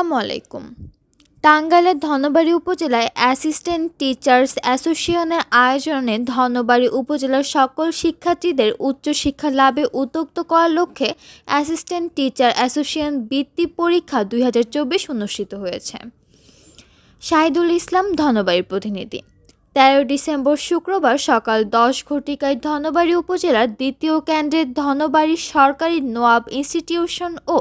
আসসালামু আলাইকুম। টাঙ্গাইলের ধনবাড়ী উপজেলায় অ্যাসিস্ট্যান্ট টিচার্স অ্যাসোসিয়েশনের আয়োজনে ধনবাড়ী উপজেলার সকল শিক্ষার্থীদের উচ্চশিক্ষা লাভে উদ্যুক্ত করার লক্ষ্যে অ্যাসিস্ট্যান্ট টিচার অ্যাসোসিয়েশন বৃত্তি পরীক্ষা দুই হাজার চব্বিশ অনুষ্ঠিত হয়েছে। শাহিদুল ইসলাম ধনবাড়ির প্রতিনিধি। তেরো ডিসেম্বর শুক্রবার সকাল দশ ঘটিকায় ধনবাড়ী উপজেলার দ্বিতীয় কেন্দ্রের ধনবাড়ী সরকারি নোয়াব ইনস্টিটিউশন ও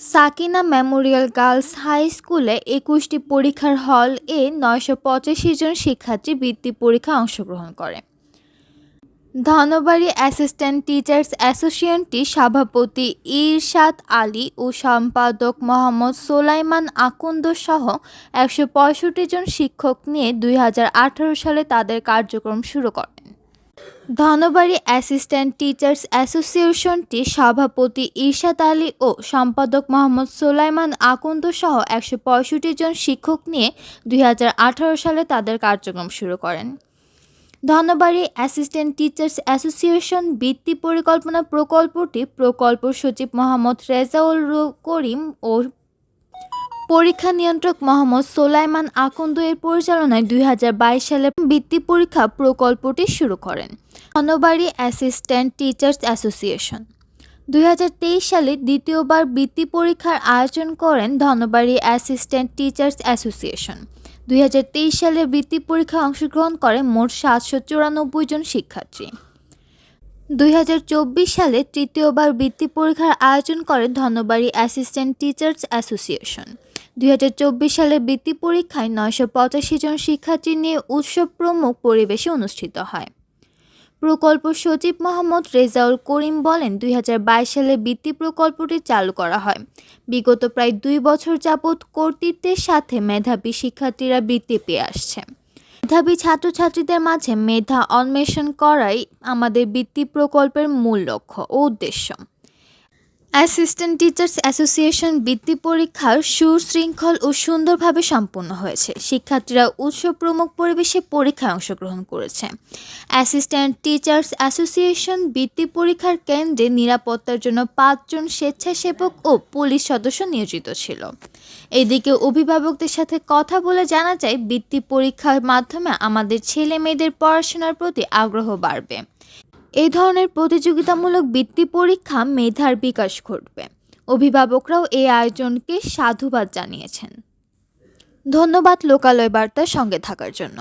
সাকিনা মেমোরিয়াল গার্লস হাই স্কুলে একুশটি পরীক্ষার হল এ নয়শো পঁচাশি জন শিক্ষার্থী বৃত্তি পরীক্ষায় অংশগ্রহণ করে। ধনবাড়ী অ্যাসিস্ট্যান্ট টিচার্স অ্যাসোসিয়েশনটি সভাপতি ইরশাদ আলী ও সম্পাদক মোহাম্মদ সোলাইমান আকুন্দ সহ একশো পঁয়ষট্টি জন শিক্ষক নিয়ে দুই হাজার আঠেরো সালে তাদের কার্যক্রম শুরু করেন। ধনবাড়ী অ্যাসিস্ট্যান্ট টিচার্স অ্যাসোসিয়েশনটি সভাপতি ইরশাদ আলী ও সম্পাদক মোহাম্মদ সোলাইমান আকুন্দ সহ একশো পঁয়ষট্টি জন শিক্ষক নিয়ে দুই হাজার আঠারো সালে তাদের কার্যক্রম শুরু করেন। ধনবাড়ী অ্যাসিস্ট্যান্ট টিচার্স অ্যাসোসিয়েশন বৃত্তি পরিকল্পনা প্রকল্পটি প্রকল্প সচিব মোহাম্মদ রেজাউল করিম ও পরীক্ষা নিয়ন্ত্রক মোহাম্মদ সোলাইমান আকন্দ এর পরিচালনায় দু হাজার বাইশ সালে বৃত্তি পরীক্ষা প্রকল্পটি শুরু করেন। Dhanbari assistant teachers association. দুই হাজার তেইশ সালে দ্বিতীয়বার বৃত্তি পরীক্ষার আয়োজন করেন ধনবাড়ি অ্যাসিস্ট্যান্ট টিচার্স অ্যাসোসিয়েশন। দুই হাজার তেইশ সালে বৃত্তি পরীক্ষায় অংশগ্রহণ করে মোট সাতশো চুরানব্বই জন শিক্ষার্থী। দুই হাজার চব্বিশ সালে তৃতীয়বার বৃত্তি পরীক্ষার আয়োজন করে ধনবাড়ী অ্যাসিস্ট্যান্ট টিচার্স অ্যাসোসিয়েশন। দুই হাজার চব্বিশ সালে বৃত্তি পরীক্ষায় নয়শো পঁচাশি জন শিক্ষার্থী নিয়ে উৎসব প্রমুখ পরিবেশে অনুষ্ঠিত হয়। প্রকল্প সচিব মোহাম্মদ রেজাউল করিম বলেন, দুই হাজার বাইশ সালে বৃত্তি প্রকল্পটি চালু করা হয়। বিগত প্রায় দুই বছর যাবৎ কর্তৃত্বের সাথে মেধাবী শিক্ষার্থীরা বৃত্তি পেয়ে আসছে। মেধাবী ছাত্রছাত্রীদের মাঝে মেধা অন্বেষণ করাই আমাদের বৃত্তি প্রকল্পের মূল লক্ষ্য ও উদ্দেশ্য। অ্যাসিস্ট্যান্ট টিচার্স অ্যাসোসিয়েশন বৃত্তি পরীক্ষার সুশৃঙ্খল ও সুন্দরভাবে সম্পন্ন হয়েছে। শিক্ষার্থীরা উৎসব প্রমুখ পরিবেশে পরীক্ষায় অংশগ্রহণ করেছে। অ্যাসিস্ট্যান্ট টিচার্স অ্যাসোসিয়েশন বৃত্তি পরীক্ষার কেন্দ্রে নিরাপত্তার জন্য পাঁচজন স্বেচ্ছাসেবক ও পুলিশ সদস্য নিয়োজিত ছিল। এদিকে অভিভাবকদের সাথে কথা বলে জানা যায়, বৃত্তি পরীক্ষার মাধ্যমে আমাদের ছেলে মেয়েদের পড়াশোনার প্রতি আগ্রহ বাড়বে। এই ধরনের প্রতিযোগিতামূলক বৃত্তি পরীক্ষা মেধার বিকাশ ঘটবে। অভিভাবকরাও এই আয়োজনকে সাধুবাদ জানিয়েছেন। ধন্যবাদ লোকালয় বার্তার সঙ্গে থাকার জন্য।